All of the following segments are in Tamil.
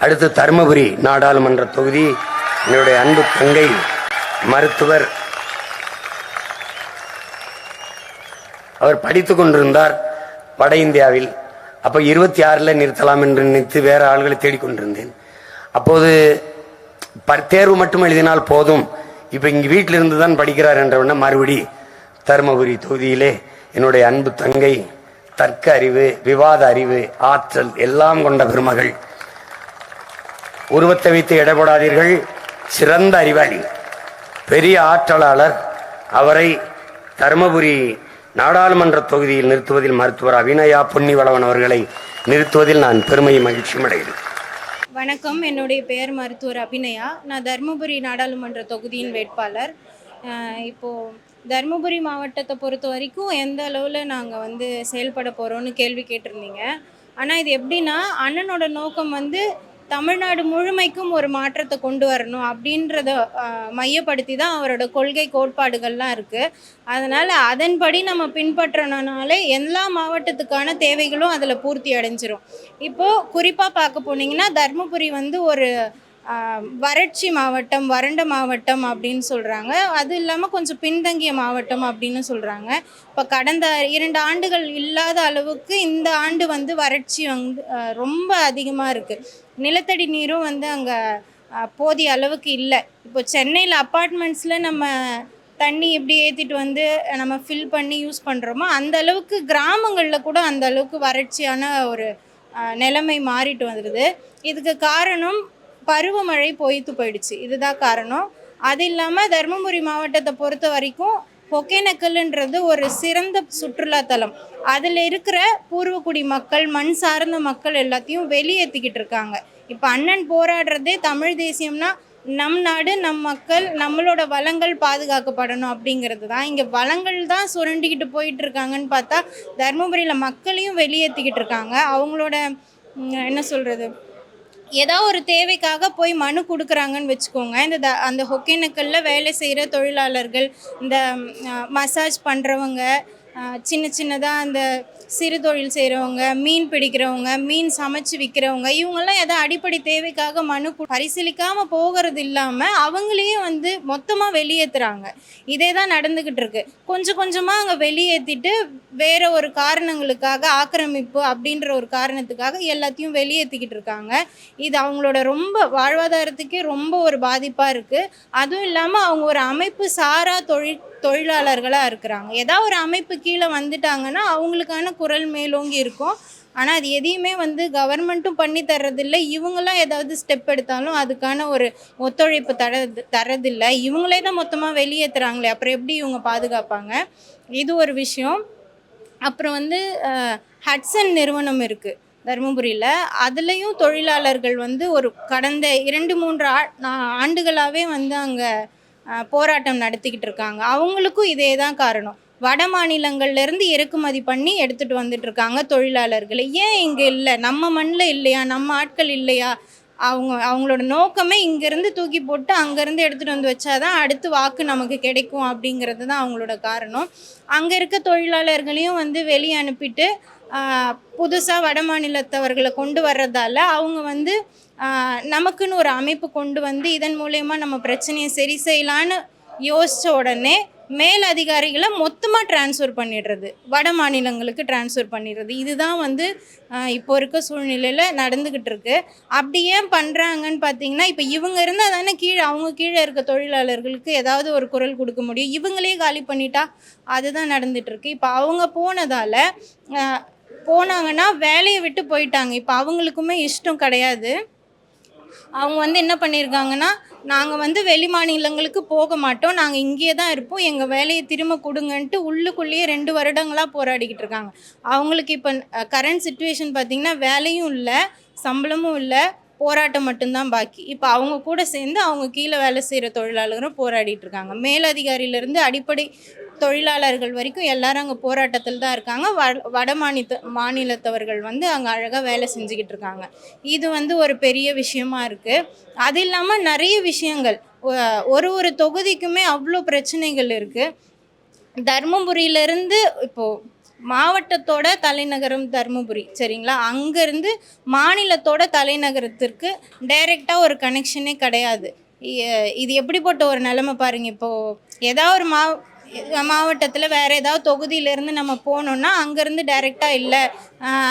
அடுத்து தருமபுரி நாடாளுமன்ற தொகுதி. என்னுடைய அன்பு தங்கை மருத்துவர். அவர் படித்து கொண்டிருந்தார் வட இந்தியாவில். அப்போ இருபத்தி ஆறில் நிறுத்தலாம் என்று நினைத்து வேறு ஆள்களை தேடிக்கொண்டிருந்தேன் அப்போது ப- தேர்வு மட்டும் எழுதினால் போதும். இப்போ இங்கே வீட்டில் இருந்து தான் படிக்கிறார் என்றவுடனே மறுபடி தருமபுரி தொகுதியிலே என்னுடைய அன்பு தங்கை தர்க்க அறிவு விவாத அறிவு ஆற்றல் எல்லாம் கொண்ட பெருமகள் உருவத்தை வைத்து எடைபடாதீர்கள். சிறந்த அறிவாளி. பெரிய ஆற்றலாளர். அவரை தருமபுரி நாடாளுமன்ற தொகுதியில் நிறுத்துவதில் மருத்துவர் அபிநயா பொன்னிவளவன் அவர்களை நிறுத்துவதில் நான் பெருமை மகிழ்ச்சியும் அடைகிறேன். வணக்கம். என்னுடைய பெயர் மருத்துவர் அபிநயா. நான் தருமபுரி நாடாளுமன்ற தொகுதியின் வேட்பாளர். இப்போது இப்போ தருமபுரி மாவட்டத்தை பொறுத்த வரைக்கும் எந்த அளவில் நாங்கள் வந்து செயல்பட போகிறோம்னு கேள்வி கேட்டிருந்தீங்க. ஆனால் இது எப்படின்னா அண்ணனோட நோக்கம் வந்து தமிழ்நாடு முழுமைக்கும் ஒரு மாற்றத்தை கொண்டு வரணும் அப்படின்றத மையப்படுத்தி தான் அவரோட கொள்கை கோட்பாடுகள்லாம் இருக்குது அதனால் அதன்படி நம்ம பின்பற்றணுனாலே எல்லா மாவட்டத்துக்கான தேவைகளும் அதில் பூர்த்தி அடைஞ்சிரும். இப்போது குறிப்பாக பார்க்க போனீங்கன்னா தர்மபுரி வந்து ஒரு வறட்சி மாவட்டம் வறண்ட மாவட்டம் அப்படின்னு சொல்கிறாங்க அது இல்லாமல் கொஞ்சம் பின்தங்கிய மாவட்டம் அப்படின்னு சொல்கிறாங்க இப்போ கடந்த இரண்டு ஆண்டுகள் இல்லாத அளவுக்கு இந்த ஆண்டு வந்து வறட்சி வந்து ரொம்ப அதிகமாக இருக்குது நிலத்தடி நீரும் வந்து அங்கே போதிய அளவுக்கு இல்லை. இப்போ சென்னையில் அப்பார்ட்மெண்ட்ஸில் நம்ம தண்ணி எப்படி ஏற்றிட்டு வந்து நம்ம ஃபில் பண்ணி யூஸ் பண்ணுறோமோ அந்த அளவுக்கு கிராமங்களில் கூட அந்த அளவுக்கு வறட்சியான ஒரு நிலைமை மாறிட்டு வந்துடுது இதுக்கு காரணம் பருவமழை பொய்த்து போயிடுச்சு. இதுதான் காரணம். அது இல்லாமல் தருமபுரி மாவட்டத்தை பொறுத்த வரைக்கும் ஒகேனக்கல்ன்றது ஒரு சிறந்த சுற்றுலாத்தலம் அதில் இருக்கிற பூர்வக்குடி மக்கள் மண் சார்ந்த மக்கள் எல்லாத்தையும் வெளியேற்றிக்கிட்டு இருக்காங்க. இப்போ அண்ணன் போராடுறதே தமிழ் தேசியம்னா நம் நாடு நம் மக்கள் நம்மளோட வளங்கள் பாதுகாக்கப்படணும் அப்படிங்கிறது தான். இங்கே வளங்கள் தான் சுரண்டிக்கிட்டு போயிட்டு இருக்காங்கன்னு பார்த்தா தருமபுரியில் மக்களையும் வெளியேற்றிக்கிட்டு இருக்காங்க. அவங்களோட என்ன சொல்கிறது ஏதோ ஒரு தேவைக்காக போய் மனு கொடுக்குறாங்கன்னு வச்சுக்கோங்க. இந்த த- அந்த ஒகேனக்கல்ல வேலை செய்கிற தொழிலாளர்கள் இந்த மசாஜ் பண்ணுறவங்க சின்ன சின்னதாக அந்த சிறு தொழில் செய்கிறவங்க மீன் பிடிக்கிறவங்க மீன் சமைச்சு விற்கிறவங்க இவங்கெல்லாம் எதாவது அடிப்படை தேவைக்காக மனு பரிசீலிக்காமல் போகிறது இல்லாமல் அவங்களையே வந்து மொத்தமாக வெளியேற்றுறாங்க இதே தான் நடந்துக்கிட்டு இருக்கு. கொஞ்சம் கொஞ்சமாக அங்கே வெளியேற்றிட்டு வேற ஒரு காரணங்களுக்காக ஆக்கிரமிப்பு அப்படின்ற ஒரு காரணத்துக்காக எல்லாத்தையும் வெளியேற்றிக்கிட்டு இருக்காங்க. இது அவங்களோட ரொம்ப வாழ்வாதாரத்துக்கே ரொம்ப ஒரு பாதிப்பாக இருக்குது அதுவும் இல்லாமல் அவங்க ஒரு அமைப்பு சாரா தொழில் தொழிலாளர்களாக இருக்கிறாங்க. ஏதாவது ஒரு அமைப்பு கீழே வந்துட்டாங்கன்னா அவங்களுக்கான குரல் மேலோங்கி இருக்கும். ஆனால் அது எதையுமே வந்து கவர்மெண்ட்டும் பண்ணி தர்றதில்லை. இவங்களாம் ஏதாவது ஸ்டெப் எடுத்தாலும் அதுக்கான ஒரு ஒத்துழைப்பு தரது தரதில்லை. இவங்களே தான் மொத்தமாக வெளியேற்றுறாங்களே அப்புறம் எப்படி இவங்க பாதுகாப்பாங்க? இது ஒரு விஷயம். அப்புறம் வந்து ஹட்சன் நிறுவனம் இருக்குது தருமபுரியில். அதுலேயும் தொழிலாளர்கள் வந்து ஒரு கடந்த இரண்டு மூன்று ஆ ஆண்டுகளாகவே வந்து அங்கே போராட்டம் நடத்திக்கிட்டு இருக்காங்க. அவங்களுக்கும் இதே தான் காரணம். வட மாநிலங்கள்லேருந்து இறக்குமதி பண்ணி எடுத்துட்டு வந்துட்டு இருக்காங்க தொழிலாளர்களை. ஏன் இங்கே இல்லை? நம்ம மண்ணில் இல்லையா? நம்ம ஆட்கள் இல்லையா? அவங்க அவங்களோட நோக்கமே இங்கேருந்து தூக்கி போட்டு அங்கேருந்து எடுத்துகிட்டு வந்து வச்சாதான் அடுத்து வாக்கு நமக்கு கிடைக்கும் அப்படிங்கிறது தான் அவங்களோட காரணம். அங்கே இருக்க தொழிலாளர்களையும் வந்து வெளியே அனுப்பிட்டு புதுசாக வட மாநிலத்தவர்களை கொண்டு வர்றதால அவங்க வந்து நமக்குன்னு ஒரு அமைப்பு கொண்டு வந்து இதன் மூலயமா நம்ம பிரச்சனையை சரி செய்யலான்னு யோசித்த உடனே மேல் அதிகாரிகளை மொத்தமாக டிரான்ஸ்ஃபர் பண்ணிடுறது. வட மாநிலங்களுக்கு ட்ரான்ஸ்ஃபர் பண்ணிடுறது. இதுதான் வந்து இப்போ இருக்க சூழ்நிலையில் நடந்துக்கிட்டு இருக்கு. அப்படி ஏன் பண்ணுறாங்கன்னு பார்த்தீங்கன்னா இப்போ இவங்க இருந்தால் தானே கீழே அவங்க கீழே இருக்க தொழிலாளர்களுக்கு ஏதாவது ஒரு குரல் கொடுக்க முடியும். இவங்களே காலி பண்ணிட்டா அதுதான் நடந்துகிட்ருக்கு இப்போ அவங்க போனதால் போனாங்கன்னா வேலையை விட்டு போயிட்டாங்க. இப்போ அவங்களுக்குமே இஷ்டம் கிடையாது. அவங்க வந்து என்ன பண்ணியிருக்காங்கன்னா நாங்கள் வந்து வெளி மாநிலங்களுக்கு போக மாட்டோம். நாங்கள் இங்கேயே தான் இருப்போம். எங்கள் வேலையை திரும்ப கொடுங்கன்ட்டு உள்ளுக்குள்ளேயே ரெண்டு வருடங்களாக போராடிக்கிட்டு இருக்காங்க. அவங்களுக்கு இப்போ கரண்ட் சுச்சுவேஷன் பார்த்திங்கன்னா வேலையும் இல்லை சம்பளமும் இல்லை போராட்டம் மட்டும்தான் பாக்கி. இப்போ அவங்க கூட சேர்ந்து அவங்க கீழே வேலை செய்கிற தொழிலாளர்களும் போராடிட்டு இருக்காங்க. மேலதிகாரியிலேருந்து அடிப்படை தொழிலாளர்கள் வரைக்கும் எல்லாரும் அங்கே போராட்டத்தில் தான் இருக்காங்க. வ வட மாநில மாநிலத்தவர்கள் வந்து அங்கே அழகாக வேலை செஞ்சுக்கிட்டு இருக்காங்க. இது வந்து ஒரு பெரிய விஷயமா இருக்குது அது இல்லாமல் நிறைய விஷயங்கள். ஒரு ஒரு தொகுதிக்குமே அவ்வளோ பிரச்சனைகள் இருக்குது தருமபுரியிலேருந்து இப்போது மாவட்டத்தோட தலைநகரம் தருமபுரி சரிங்களா? அங்கேருந்து மாநிலத்தோட தலைநகரத்திற்கு டைரெக்டாக ஒரு கனெக்ஷனே கிடையாது. இ- இது எப்படிப்பட்ட ஒரு நிலைமை பாருங்க. இப்போது ஏதாவது ஒரு மா மாவட்டத்தில் வேறு ஏதாவது தொகுதியிலேருந்து நம்ம போனோம்னா அங்கேருந்து டைரெக்டாக இல்லை.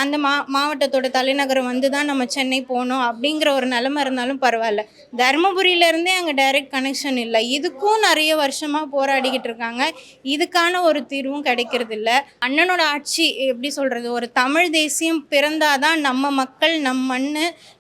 அந்த மா மாவட்டத்தோட தலைநகரம் வந்து தான் நம்ம சென்னை போகணும் அப்படிங்கிற ஒரு நிலமை இருந்தாலும் பரவாயில்ல. தருமபுரியிலேருந்தே அங்கே டைரக்ட் கனெக்ஷன் இல்லை. இதுக்கும் நிறைய வருஷமாக போராடிக்கிட்டு இருக்காங்க. இதுக்கான ஒரு தீர்வும் கிடைக்கிறது இல்லை அண்ணனோட ஆட்சி எப்படி சொல்கிறது ஒரு தமிழ் தேசியம் பிறந்தாதான் நம்ம மக்கள் நம் மண்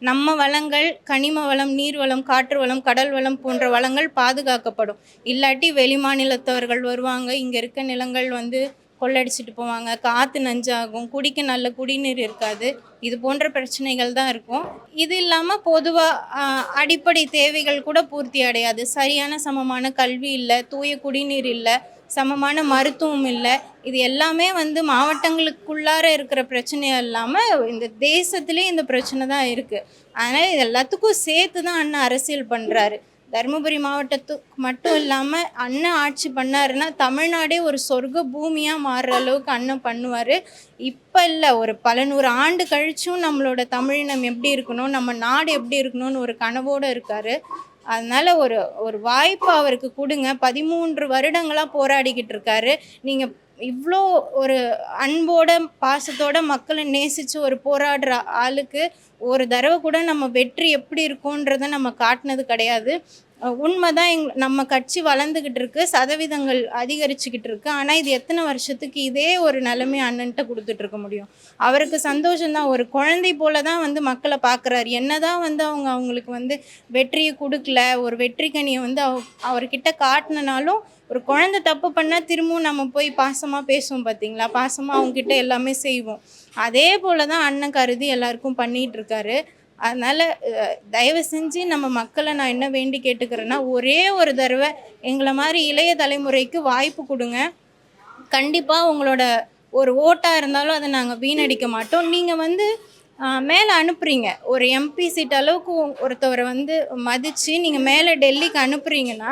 நம்ம வளங்கள் கனிம வளம் நீர் வளம் காற்று வளம் கடல் வளம் போன்ற வளங்கள் பாதுகாக்கப்படும். இல்லாட்டி வெளி மாநிலத்தவர்கள் வருவாங்க. இங்கே இருக்க நிலங்கள் வந்து கொள்ளடிச்சிட்டு போவாங்க. காற்று நஞ்சாகும். குடிக்க நல்ல குடிநீர் இருக்காது. இது போன்ற பிரச்சனைகள் தான் இருக்கும். இது இல்லாமல் பொதுவாக அடிப்படை தேவைகள் கூட பூர்த்தி அடையாது. சரியான சமமான கல்வி இல்லை தூய குடிநீர் இல்லை சமமான மருத்துவம் இல்லை. இது எல்லாமே வந்து மாவட்டங்களுக்குள்ளார இருக்கிற பிரச்சனை இல்லாமல் இந்த தேசத்திலே இந்த பிரச்சனை தான் இருக்குது அதனால் இது எல்லாத்துக்கும் சேர்த்து தான் அண்ணன் அரசியல் பண்ணுறாரு தருமபுரி மாவட்டத்துக்கு மட்டும் இல்லாமல் அண்ணன் ஆட்சி பண்ணாருன்னா தமிழ்நாடே ஒரு சொர்க்க பூமியாக மாறுற அளவுக்கு அண்ணன் பண்ணுவார். இப்போ இல்லை ஒரு பல நூறு ஆண்டு கழிச்சும் நம்மளோட தமிழினம் எப்படி இருக்கணும் நம்ம நாடு எப்படி இருக்கணும்னு ஒரு கனவோடு இருக்கார். அதனால் ஒரு ஒரு வாய்ப்பு அவருக்கு கொடுங்க. பதிமூன்று வருடங்களாக போராடிக்கிட்டு இருக்காரு. நீங்கள் இவ்வளோ ஒரு அன்போட பாசத்தோட மக்களை நேசித்து ஒரு போராடுற ஆளுக்கு ஒரு தடவை கூட நம்ம வெற்றி எப்படி இருக்கும்ன்றத நம்ம காட்டினது கிடையாது. உண்மைதான் எங் நம்ம கட்சி வளர்ந்துக்கிட்டு இருக்கு சதவீதங்கள் அதிகரிச்சுக்கிட்டு இருக்கு. ஆனால் இது எத்தனை வருஷத்துக்கு இதே ஒரு நிலைமை அண்ணன்ட்ட கொடுத்துட்டு இருக்க முடியும்? அவருக்கு சந்தோஷம்தான். ஒரு குழந்தை போல தான் வந்து மக்களை பார்க்குறாரு என்னதான் வந்து அவங்க அவங்களுக்கு வந்து வெற்றியை கொடுக்கல ஒரு வெற்றிக்கனியை வந்து அவ அவர்கிட்ட காட்டினாலும் ஒரு குழந்தை தப்பு பண்ணால் திரும்பவும் நம்ம போய் பாசமாக பேசுவோம் பார்த்தீங்களா பாசமாக அவங்கக்கிட்ட எல்லாமே செய்வோம். அதே போல தான் அண்ணன் கருதி எல்லாருக்கும் பண்ணிகிட்டு இருக்காரு அதனால் தயவு செஞ்சு நம்ம மக்களை நான் என்ன வேண்டி கேட்டுக்கிறேன்னா ஒரே ஒரு தடவை எங்களை மாதிரி இளைய தலைமுறைக்கு வாய்ப்பு கொடுங்க. கண்டிப்பாக உங்களோட ஒரு ஓட்டாக இருந்தாலும் அதை நாங்கள் வீணடிக்க மாட்டோம். நீங்கள் வந்து மேலே அனுப்புறீங்க. ஒரு எம்பி சீட் அளவுக்கு ஒருத்தவரை வந்து மதித்து நீங்கள் மேலே டெல்லிக்கு அனுப்புறீங்கன்னா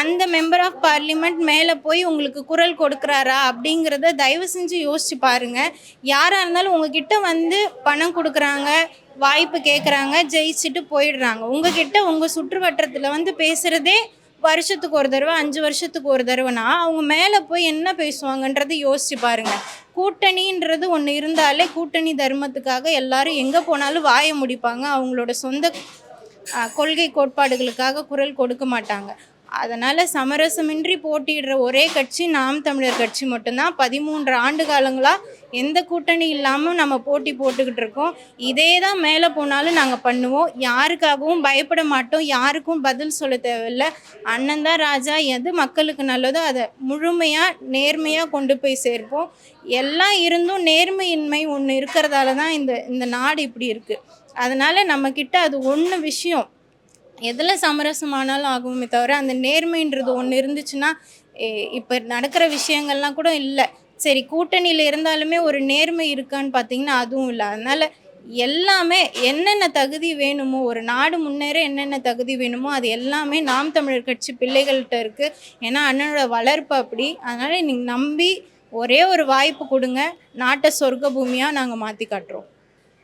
அந்த மெம்பர் ஆஃப் பார்லிமெண்ட் மேலே போய் உங்களுக்கு குரல் கொடுக்குறாரா அப்படிங்கிறத தயவு செஞ்சு யோசிச்சு பாருங்கள் யாராக இருந்தாலும் உங்ககிட்ட வந்து பணம் கொடுக்குறாங்க வாய்ப்பு கேட்குறாங்க ஜெயிச்சுட்டு போயிடுறாங்க. உங்ககிட்ட உங்கள் சுற்றுவட்டத்தில் வந்து பேசுகிறதே வருஷத்துக்கு ஒரு தடவை அஞ்சு வருஷத்துக்கு ஒரு தடவைனா அவங்க மேலே போய் என்ன பேசுவாங்கன்றது யோசிச்சு பாருங்க. கூட்டணின்றது ஒன்று இருந்தாலே கூட்டணி தர்மத்துக்காக எல்லாரும் எங்கே போனாலும் வாயை முடிப்பாங்க. அவங்களோட சொந்த கொள்கை கோட்பாடுகளுக்காக குரல் கொடுக்க மாட்டாங்க. அதனால் சமரசமின்றி போட்டியிடுற ஒரே கட்சி நாம் தமிழர் கட்சி மட்டும்தான். பதிமூன்று ஆண்டு காலங்களாக எந்த கூட்டணி இல்லாமல் நம்ம போட்டி போட்டுக்கிட்டு இருக்கோம். இதே தான் மேலே போனாலும் நாங்கள் பண்ணுவோம். யாருக்காகவும் பயப்பட மாட்டோம். யாருக்கும் பதில் சொல்ல தேவையில்லை. அண்ணன் தான் ராஜா. எது மக்களுக்கு நல்லதோ அதை முழுமையாக நேர்மையாக கொண்டு போய் சேர்ப்போம். எல்லாம் இருந்தும் நேர்மையின்மை ஒன்று இருக்கிறதால தான் இந்த இந்த நாடு இப்படி இருக்குது அதனால் நம்மக்கிட்ட அது ஒன்று விஷயம். எதில் சமரசமானாலும் ஆகுமே தவிர அந்த நேர்மைன்றது ஒன்று இருந்துச்சுன்னா இப்போ நடக்கிற விஷயங்கள்லாம் கூட இல்லை. சரி கூட்டணியில் இருந்தாலுமே ஒரு நேர்மை இருக்கான்னு பார்த்தீங்கன்னா அதுவும் இல்லை. அதனால் எல்லாமே என்னென்ன தகுதி வேணுமோ ஒரு நாடு முன்னேற என்னென்ன தகுதி வேணுமோ அது எல்லாமே நாம் தமிழர் கட்சி பிள்ளைகள்கிட்ட இருக்குது ஏன்னா அண்ணனோட வளர்ப்பு அப்படி. அதனால் நீங்கள் நம்பி ஒரே ஒரு வாய்ப்பு கொடுங்க. நாட்டை சொர்க்க பூமியாக நாங்கள் மாற்றி காட்டுறோம்.